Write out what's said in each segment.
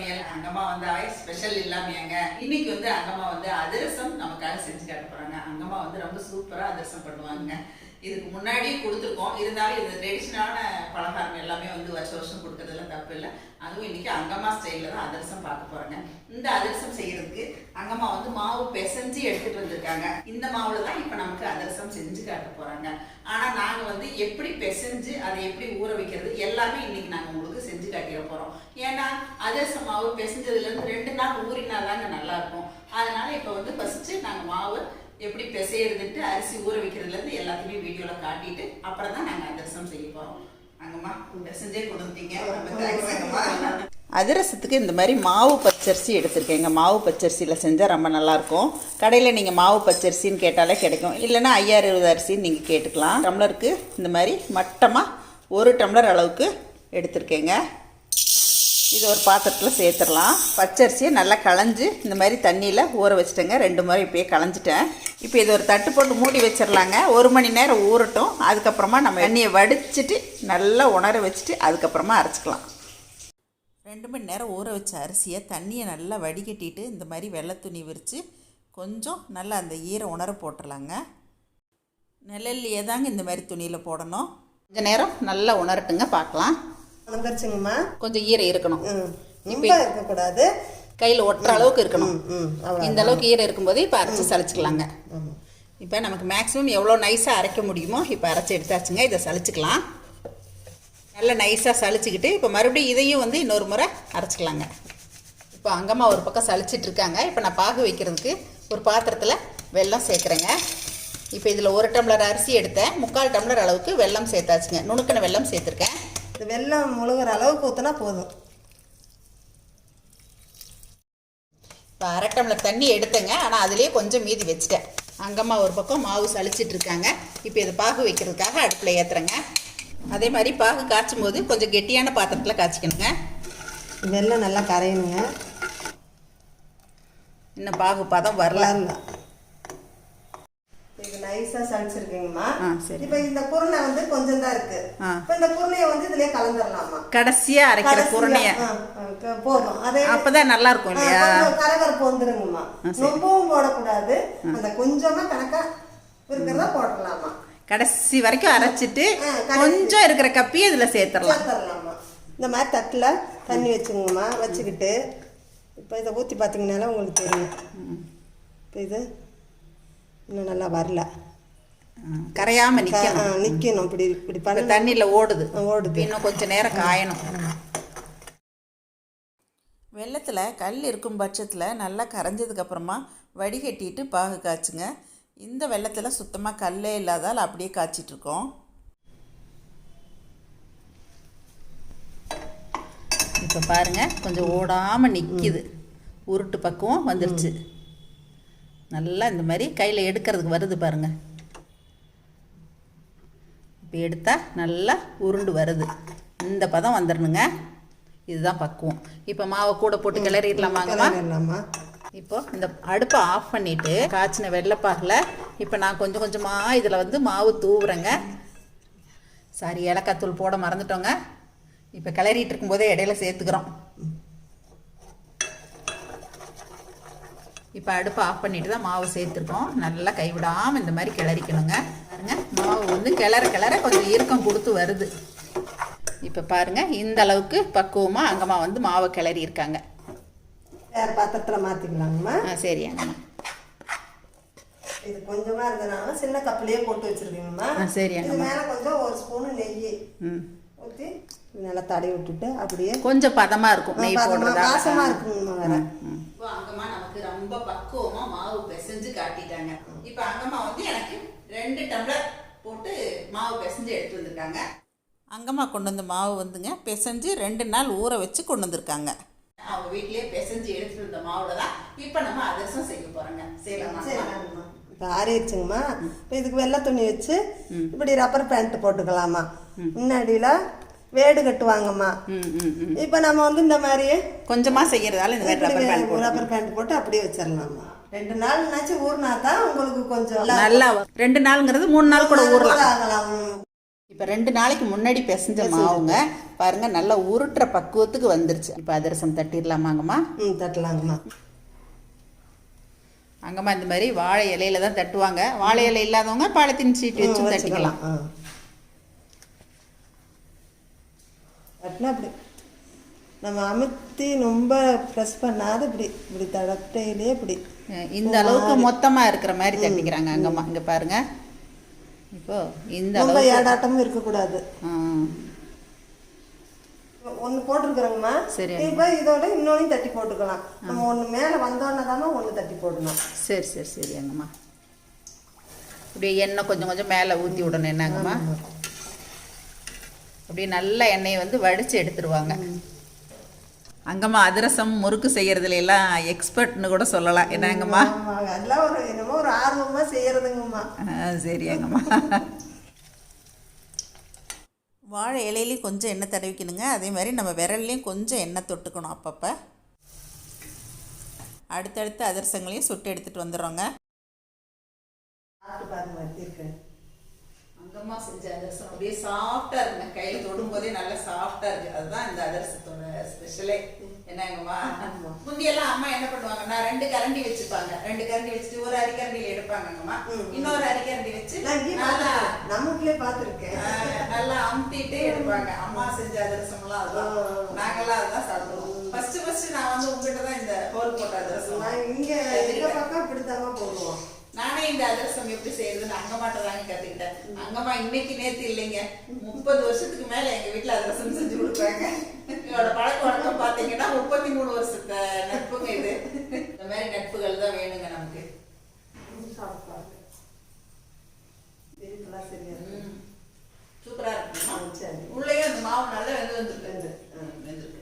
சமையல் அங்கம்மா வந்தாவே ஸ்பெஷல் இல்லாமையாங்க இன்னைக்கு வந்து அங்கம்மா வந்து அதிரசம் நமக்காக செஞ்சு காட்ட போறாங்க. அங்கம்மா வந்து ரொம்ப சூப்பரா அதிரசம் பண்ணுவாங்க. இதுக்கு முன்னாடியே கொடுத்துருக்கோம். இருந்தாலும் இது ட்ரெடிஷ்னலான பலகாரம் எல்லாமே வந்து வருஷம் வருஷம் கொடுக்கறதெல்லாம் தப்பு இல்லை. அதுவும் இன்னைக்கு அங்கம்மா ஸ்டைலில் தான் அதிரசம் பார்க்க போறாங்க. இந்த அதிரசம் செய்யறதுக்கு அங்கம்மா வந்து மாவு பிசைஞ்சு எடுத்துட்டு வந்திருக்காங்க. இந்த மாவுல தான் இப்போ நமக்கு அதிரசம் செஞ்சு காட்ட போறாங்க. ஆனா நாங்க வந்து எப்படி பிசைஞ்சு அதை எப்படி ஊற வைக்கிறது எல்லாமே இன்னைக்கு நாங்க உங்களுக்கு செஞ்சு காட்டிட போறோம். ஏன்னா அதிரசம் மாவு பிசைஞ்சதுல இருந்து ரெண்டு நாள் ஊறினா தாங்க நல்லா இருக்கும் அதனால இப்போ வந்து ஃபர்ஸ்ட் நாங்க மாவு எப்படி பிசையறதுன்ட்டு அரிசி ஊற வைக்கிறதுல இருந்து எல்லாத்தையுமே வீடியோல காட்டிட்டு அப்புறம் தான் நாங்க அதிரசம் செய்ய போறோம். அங்கம்மா பிசைஞ்சே கொடுத்தீங்க ரொம்ப தேங்க்ஸ் அங்கம்மா. அதிரசத்துக்கு இந்த மாதிரி மாவு பச்சரிசி எடுத்திருக்கேங்க மாவு பச்சரிசியில் செஞ்சால் ரொம்ப நல்லாயிருக்கும். கடையில் நீங்கள் மாவு பச்சரிசின்னு கேட்டாலே கிடைக்கும். இல்லைன்னா ஐயாயிரம் இருபது அரிசின்னு நீங்கள் கேட்டுக்கலாம். டம்ளருக்கு இந்த மாதிரி மட்டமாக ஒரு டம்ளர் அளவுக்கு எடுத்திருக்கேங்க. இது ஒரு பாத்திரத்தில் சேர்த்துடலாம். பச்சரிசியை நல்லா களைஞ்சு இந்த மாதிரி தண்ணியில் ஊற வச்சுட்டேங்க. ரெண்டு முறை இப்போயே களைஞ்சிட்டேன். இப்போ இது ஒரு தட்டு போட்டு மூடி வச்சிடலாங்க. ஒரு மணி நேரம் ஊறட்டும். அதுக்கப்புறமா நம்ம எண்ணெயை வடிச்சிட்டு நல்லா உணர வச்சுட்டு அதுக்கப்புறமா அரைச்சிக்கலாம். ரெண்டு மணி நேரம் ஊற வச்ச அரிசியை தண்ணியை நல்லா வடிகட்டிட்டு இந்த மாதிரி வெள்ளை துணி விரித்து கொஞ்சம் நல்லா அந்த ஈர உணர போட்டுடலாங்க. நிழல்லையே தாங்க இந்த மாதிரி துணியில் போடணும். கொஞ்ச நேரம் நல்லா உணரட்டுங்க பார்க்கலாம். வந்துருச்சுங்கம்மா கொஞ்சம் ஈரம் இருக்கணும். ம் ரொம்ப இருக்கக்கூடாது. கையில் ஒட்டுற அளவுக்கு இருக்கணும். இந்த அளவுக்கு ஈரம் இருக்கும்போது இப்போ அரைச்சி சளிச்சுக்கலாங்க. இப்போ நமக்கு மேக்ஸிமம் எவ்வளோ நைஸாக அரைக்க முடியுமோ இப்போ அரைச்சி எடுத்தாச்சுங்க. இதை சளிச்சுக்கலாம். நல்லா நைஸாக சளிச்சுக்கிட்டு இப்போ மறுபடியும் இதையும் வந்து இன்னொரு முறை அரைச்சிக்கலாங்க. இப்போ அங்கம்மா ஒரு பக்கம் சளிச்சிட்டு இருக்காங்க. இப்போ நான் பாகு வைக்கிறதுக்கு ஒரு பாத்திரத்தில் வெல்லம் சேர்க்குறேங்க. இப்போ இதில் ஒரு டம்ளர் அரிசி எடுத்தேன். முக்கால் டம்ளர் அளவுக்கு வெல்லம் சேர்த்தாச்சுங்க. நுணுக்கின வெல்லம் சேர்த்துருக்கேன். இந்த வெள்ளம் முழுகிற அளவுக்கு ஊற்றினா போதும். இப்போ அரை டம்ளர் தண்ணி எடுத்தேங்க. ஆனால் அதுலேயே கொஞ்சம் மீதி வச்சுட்டேன். அங்கம்மா ஒரு பக்கம் மாவு சளிச்சிட்டு இருக்காங்க. இப்போ இதை பாகு வைக்கிறதுக்காக அடுப்பில் ஏற்றுறேங்க அதே மாதிரி பாகு காய்ச்சும் போது கொஞ்சம் கெட்டியான பாத்திரத்தில் காய்ச்சிக்கணுங்க. வெள்ளம் நல்லா கரையணுங்க. இன்னும் பாகு பதம் வரல. இது நைஸாக சளிச்சிருக்கீங்கம்மா. ஆ, சரி. இப்போ இந்த குருணை வந்து கொஞ்சம் தான் இருக்கு. இப்போ இந்த குருணையை வந்து இதுலயே கலந்துடலாமா கடைசியாக அரைக்கிற கடைசியா, குருணையை. போதும். அதே அப்போ தான் நல்லா இருக்கும் இல்லையா? கரகரப்பு வந்துருங்கம்மா. ரொம்பவும் போடக்கூடாது. அந்த கொஞ்சமா கணக்கா இருக்கிறதா போடலாமா கடைசி வரைக்கும் அரைச்சிட்டு. கொஞ்சம் இருக்கிற கப்பியை இதில் சேர்த்துடலாம். இந்த மாதிரி தட்டில் தண்ணி வச்சுக்கோங்கம்மா வச்சுக்கிட்டு இப்போ இதை ஊற்றி பார்த்தீங்கனால உங்களுக்கு தெரியும். இப்போ இது இன்னும் நல்லா வரல. கரையாமல் நிற்கணும் நிற்கணும் இப்படி இப்படி இப்போ பண்ண தண்ணியில் ஓடுது. ஓடுது. இன்னும் கொஞ்சம் நேரம் காயணும். வெள்ளத்தில் கல் இருக்கும் பட்சத்தில் நல்லா கரைஞ்சதுக்கு அப்புறமா வடிகட்டிட்டு பாகு காய்ச்சுங்க. இந்த வெள்ளத்தில் சுத்தமாக கல்லே இல்லாதால் அப்படியே காய்ச்சிட்டு இருக்கோம் இப்போ பாருங்க கொஞ்சம் ஓடாமல் நிற்கிது உருட்டு பக்குவம் வந்துருச்சு. நல்லா இந்த மாதிரி கையில் எடுக்கிறதுக்கு வருது பாருங்க. இப்போ எடுத்தால் நல்லா உருண்டு வருது. இந்த பதம் வந்துடணுங்க இதுதான் பக்குவம். இப்போ மாவை கூட போட்டு கிளறிடலாமாங்கம்மா? கிளறிடலாமா? இப்போ இந்த அடுப்பை ஆஃப் பண்ணிட்டு காய்ச்சின வெள்ளைப்பாகில் இப்போ நான் கொஞ்சம் கொஞ்சமாக இதில் வந்து மாவு தூவுறேங்க. சாரி ஏலக்காய் தூள் போட மறந்துட்டோங்க. இப்போ கிளறிட்டு இருக்கும்போதே இடையில சேர்த்துக்கிறோம். இப்போ அடுப்பை ஆஃப் பண்ணிட்டு தான் மாவு சேர்த்துருக்கோம். நல்லா கைவிடாமல் இந்த மாதிரி கிளறிக்கணுங்க. பாருங்க மாவு வந்து கிளற கிளற கொஞ்சம் இறுக்கம் கொடுத்து வருது. இப்போ பாருங்கள் இந்த அளவுக்கு பக்குவமாக அங்கம்மா வந்து மாவை கிளறி இருக்காங்க வேறு பாத்திரத்தில் மாற்றிக்கலாங்கம்மா ஆ சரி அங்கம்மா இது கொஞ்சமாக இருந்ததுனால சின்ன கப்பிலேயே போட்டு வச்சுருக்கீங்கம்மா. ஆ சரி இது அங்கம்மா மேலே கொஞ்சம் ஒரு ஸ்பூனு நெய் ம். ஊற்றி நல்லா தடவி விட்டுட்டு அப்படியே கொஞ்சம் பதமா இருக்கும் நெய் போடுறதா வாசமா இருக்குங்கம்மா வேற. இப்போ அங்கம்மா நமக்கு ரொம்ப பக்குவமா மாவு பிசைஞ்சு காட்டிட்டாங்க. இப்போ அங்கம்மா வந்து எனக்கு ரெண்டு டம்ளர் போட்டு மாவு பிசைஞ்சு எடுத்து வந்திருக்காங்க. அங்கம்மா கொண்டு வந்த மாவு வந்துங்க பிசைஞ்சு ரெண்டு நாள் ஊற வச்சு கொண்டு வந்திருக்காங்க. அவங்க வீட்லயே பிசைஞ்சு எடுத்துட்டு வந்த மாவுல தான் இப்போ நம்ம அதிரசம் செய்ய போறோங்க. செய்யலாமா? இப்போ ஆறிடுச்சுங்கம்மா. இப்போ இதுக்கு வெள்ளை துணி வச்சு இப்படி ரப்பர் பேண்ட் போட்டுக்கலாமா? முன்னாடியில் வேடு கட்டுவாங்கம்மா. இப்போ நம்ம வந்து இந்த மாதிரியே கொஞ்சமா செய்யறதால இந்த மாதிரி ரப்பர் பேண்ட் போட்டு ரப்பர் பேண்ட் போட்டு அப்படியே வச்சிடலாமா ரெண்டு நாள்னாச்சும் ஊறினா தான் உங்களுக்கு கொஞ்சம் நல்லா. ரெண்டு நாளுங்கிறது மூணு நாள் கூட ஊறலாம். இப்போ ரெண்டு நாளைக்கு முன்னாடி பிசைஞ்ச மாவுங்க பாருங்க நல்லா உருட்டுற பக்குவத்துக்கு வந்துருச்சு. இப்போ அதிரசம் தட்டிடலாமாங்கம்மா ம் தட்டலாங்கம்மா. அங்கம்மா இந்த மாதிரி வாழை இலையில தான் தட்டுவாங்க. வாழை இலை இல்லாதவங்க பாலித்தீன் சீட் வச்சு தட்டிக்கலாம். தட்டினா அப்படி. நம்ம அமுத்தி ரொம்ப ப்ரெஸ் பண்ணாத இப்படி இப்படி தடத்தையிலே இப்படி. இந்த அளவுக்கு மொத்தமா இருக்கிற மாதிரி தட்டிக்கிறாங்க அங்கம்மா. இங்க பாருங்க. இப்போ இந்த அளவுக்கு ஏடாட்டமும் இருக்கக்கூடாது. ஆ, ஒன்று போட்டிருக்கிறோங்கம்மா. சரி. இப்போ இதோட இன்னொன்னையும் தட்டி போட்டுக்கலாம். நம்ம ஒன்று மேலே வந்தோன்னே தானே ஒன்று தட்டி போடணும். சரி சரி சரி அங்கம்மா அப்படியே எண்ணெய் கொஞ்சம் கொஞ்சம் மேலே ஊற்றி விடணும் என்னங்கம்மா அப்படியே நல்ல எண்ணெயை வந்து வடித்து எடுத்துருவாங்க. அங்கம்மா அதிரசம் முறுக்கு செய்யறதுல எல்லாம் எக்ஸ்பர்ட்னு கூட சொல்லலாம். என்னங்கம்மா? அதெல்லாம் ஒரு என்னமோ ஒரு ஆர்வமாக செய்யறதுங்கம்மா. சரி அங்கம்மா. வாழை இலையிலையும் கொஞ்சம் எண்ணெய் தடவிக்கணுங்க. அதே மாதிரி நம்ம விரல்லையும் கொஞ்சம் எண்ணெய் தொட்டுக்கணும் அப்பப்போ. அடுத்தடுத்த அதிரசங்களையும் சுட்டு எடுத்துகிட்டு வந்துடுறோங்க. அங்கம்மா செஞ்ச அதிரசம். அப்படியே சாஃப்டா இருக்குங்க. கையில தொடும் போதே நல்லா சாஃப்டா இருக்கு. அதுதான் இந்த அதிரசத்தோட ஸ்பெஷலே என்னங்கம்மா? முந்தியெல்லாம் அம்மா என்ன பண்ணுவாங்கன்னா ரெண்டு கரண்டி வச்சுப்பாங்க. ரெண்டு கரண்டி வச்சுட்டு ஒரு அரிக்கரண்டியில எடுப்பாங்கங்கம்மா. இன்னொரு அரிக்கரண்டி வச்சு நமக்குள்ளே பார்த்துருக்கேன். ஆஹ், நல்லா அமுத்திட்டே எடுப்பாங்க. அம்மா செஞ்ச அதிரசம்லாம் அதுதான். நாங்கெல்லாம் அதுதான் சாப்பிடுவோம். ஃபர்ஸ்ட் ஃபர்ஸ்ட் நான் வந்து உங்ககிட்ட தான் இந்த ஹோல் போட்ட அதிரசம் இங்கே எங்கள் பக்கம் இப்படித்தாங்க போடுவோம். நானே இந்த அதிரசம் எப்படி செய்யறதுன்னு அங்கம்மாட்ட தாங்க கத்துக்கிட்டேன். அங்கம்மா இன்னைக்கு நேத்து இல்லைங்க. முப்பது வருஷத்துக்கு மேல எங்க வீட்டுல அதிரசம் செஞ்சு கொடுக்குறாங்க என்னோட பழக்க வழக்கம் பாத்தீங்கன்னா முப்பத்தி மூணு வருஷத்த நட்புங்க இது. இந்த மாதிரி நட்புகள் தான் வேணுங்க நமக்கு. இருக்கு. சூப்பரா சரி. உள்ளேயும் அந்த மாவு நல்லா வெந்து வந்துருக்கு வெந்து, வெந்திருக்கு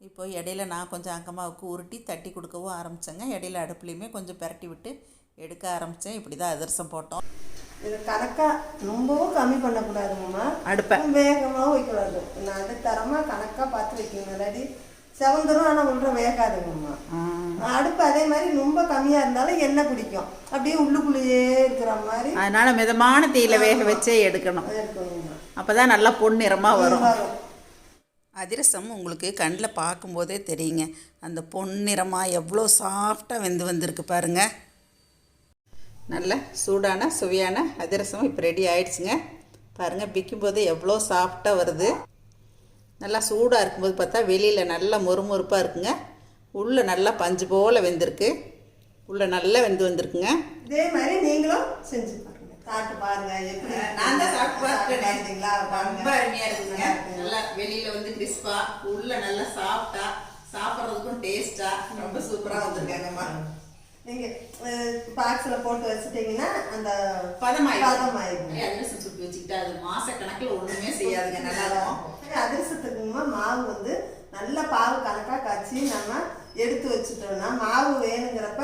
இப்போ இடையில நான் கொஞ்சம் அங்கம்மாவுக்கு உருட்டி தட்டி கொடுக்கவும் ஆரம்பித்தேங்க இடையில அடுப்புலையுமே கொஞ்சம் பிரட்டி விட்டு எடுக்க ஆரம்பித்தேன் இப்படி தான் அதிரசம் போட்டோம். இது கணக்காக ரொம்பவும் கம்மி பண்ணக்கூடாதுங்கம்மா அடுப்பை. வேகமாகவும் வைக்கூடாது நடுத்தரமாக கணக்காக பார்த்து வைக்கணும். இல்லாட்டி செவந்துரும் ஆனால் உள்ள வேகாதுங்கம்மா அடுப்பு அதே மாதிரி ரொம்ப கம்மியாக இருந்தாலும் எண்ணெய் பிடிக்கும் அப்படியே உள்ளுக்குள்ளேயே இருக்கிற மாதிரி. அதனால மிதமான தீயில வேக வச்சே எடுக்கணும். இருக்கணுங்கம்மா அப்பதான் நல்லா பொன்னிறமாக வரும். அதிரசம் உங்களுக்கு கண்ணில் பார்க்கும்போதே தெரியுங்க. அந்த பொன்னிறமாக எவ்வளோ சாஃப்டாக வெந்து வந்திருக்கு பாருங்க. நல்ல சூடான சுவையான அதிரசம் இப்போ ரெடி ஆயிடுச்சுங்க. பாருங்கள் பிக்கும்போது எவ்வளோ சாஃப்டாக வருது. நல்லா சூடாக இருக்கும்போது பார்த்தா வெளியில் நல்லா மொறுமொறுப்பாக இருக்குங்க. உள்ளே நல்லா பஞ்சு போல் வெந்திருக்கு. உள்ளே நல்லா வெந்து வந்திருக்குங்க. இதே மாதிரி நீங்களும் செஞ்சு பாருங்க. சாப்பிட்டு பாருங்க. எப்படி நான் தான் சாப்பிட்டு பார்த்தீங்களா ரொம்ப அருமையா இருக்குங்க. நல்லா வெளியில வந்து கிறிஸ்பா உள்ள நல்லா சாஃப்டா சாப்பிட்றதுக்கும் டேஸ்டா ரொம்ப சூப்பரா வந்திருக்காங்கம்மா நீங்க பாக்ஸ்ல போட்டு வச்சுட்டீங்கன்னா அந்த பதமாயிடும். பதமாயிடும். அதிரசம் சுட்டு வச்சுக்கிட்டா அது மாச கணக்குல ஒண்ணுமே செய்யாதுங்க நல்லா அதிரசத்துக்குமா மாவு வந்து நல்ல பாவு கணக்கா காய்ச்சி நம்ம எடுத்து வச்சுட்டோம்னா மாவு வேணுங்கிறப்ப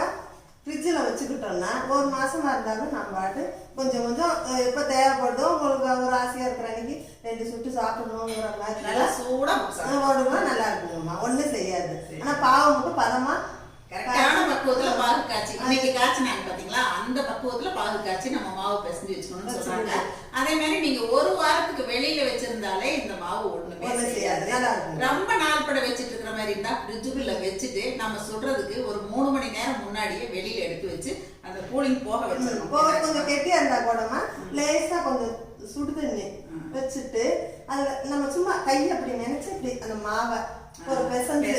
ஃப்ரிட்ஜில் வச்சுக்கிட்டோம்னா ஒரு மாசமா இருந்தாலும் நம்ம பாட்டு கொஞ்சம் கொஞ்சம் எப்ப தேவைப்படுதோ உங்களுக்கு ஒரு ஆசையா இருக்கிற அன்னைக்கு ரெண்டு சுட்டு சாப்பிடணுங்கிற மாதிரி நல்லா சூடா சாப்பிடணும். ஓடுமா நல்லா இருக்குங்கம்மா ஒண்ணும் செய்யாது. ஆனா பாவு மட்டும் பதமா கரெக்டான பக்குவத்துல பாகு காய்ச்சி இன்னைக்கு காய்ச்சினாங்க பாத்தீங்களா அந்த பக்குவத்துல பாகு காய்ச்சி நம்ம மாவு பிசைஞ்சு வச்சுக்கணும்னு சொல்றாங்க அதே மாதிரி நீங்க ஒரு வாரத்துக்கு வெளியில வச்சிருந்தாலே இந்த மாவு ஒண்ணுமே செய்யாது. ரொம்ப நாள் பட வச்சிட்டு இருக்கிற மாதிரி இருந்தா ஃப்ரிட்ஜுக்குள்ள வச்சுட்டு நம்ம சுடுறதுக்கு ஒரு மூணு மணி நேரம் முன்னாடியே வெளியில எடுத்து வச்சு அந்த கூலிங் போக போக வச்சிடணும் கொஞ்சம் கெட்டியா இருந்தா கூடமா லேசா கொஞ்சம் சுடு தண்ணி வச்சுட்டு அதுல நம்ம சும்மா கை அப்படி நினைச்சு அப்படி அந்த மாவை ஒரு பெசஞ்சு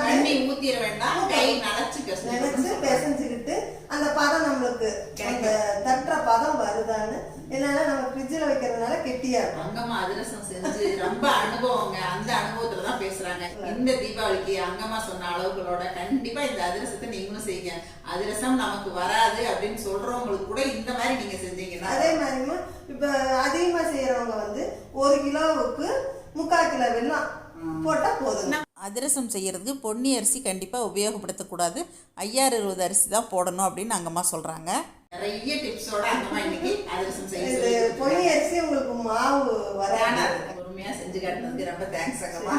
தண்ணி ஊத்திட வேண்டாம். கை நனைச்சு நினைச்சு பிசைஞ்சு பிசைஞ்சுக்கிட்டு அந்த பதம் நம்மளுக்கு அந்த தட்டுற பதம் வருதான்னு இல்லைன்னா நம்ம ஃப்ரிட்ஜில் வைக்கிறதுனால கெட்டியா இருக்கும். அங்கம்மா அதிரசம் செஞ்சு ரொம்ப அனுபவங்க. அந்த அனுபவத்துல தான் பேசுறாங்க இந்த தீபாவளிக்கு அங்கம்மா சொன்ன அளவுகளோட கண்டிப்பா இந்த அதிரசத்தை நீங்களும் செய்யுங்க. அதிரசம் நமக்கு வராது அப்படின்னு சொல்றவங்களுக்கு கூட இந்த மாதிரி நீங்க செஞ்சீங்கன்னா அதே மாதிரிமா இப்போ அதிகமாக செய்யறவங்க வந்து ஒரு கிலோவுக்கு முக்கால் கிலோ வெல்லம் போட்டா போதும் அதிரசம் செய்யறதுக்கு பொன்னி அரிசி கண்டிப்பாக உபயோகப்படுத்தக்கூடாது. ஐயாறு இருபது அரிசி தான் போடணும் அப்படின்னு அங்கம்மா சொல்கிறாங்க நிறைய டிப்ஸோட அங்கம்மா இன்னைக்கு அதிரசம் செய்ய பொன்னி அரிசி உங்களுக்கு மாவு வேணாம். பொறுமையா செஞ்சு காட்டினதுக்கு ரொம்ப தேங்க்ஸ் அங்கம்மா.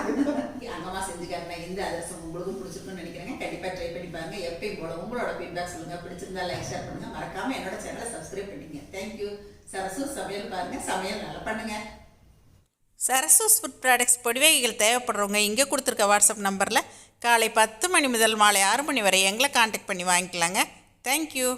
அங்கம்மா செஞ்சு காட்டின இந்த அதிரசம் உங்களுக்கும் பிடிச்சிருக்கும்னு நினைக்கிறேங்க. கண்டிப்பா ட்ரை பண்ணி பாருங்க. எப்பயும் போல உங்களோட ஃபீட்பேக் சொல்லுங்க. பிடிச்சிருந்தா லைக் ஷேர் பண்ணுங்க. மறக்காம என்னோட சேனலை சப்ஸ்கிரைப் பண்ணிங்க தேங்க்யூ சரசு சமையல் பாருங்க. சமையல் நல்லா பண்ணுங்க. சரசூஸ் ஃபுட் ப்ராடக்ட்ஸ் பொடிவகைகள் தேவைப்படுறவங்க இங்கே கொடுத்துருக்க வாட்ஸ்அப் நம்பரில் காலை பத்து மணி முதல் மாலை ஆறு மணி வரை எங்களை காண்டாக்ட் பண்ணி வாங்கிக்கலாங்க. தேங்க்யூ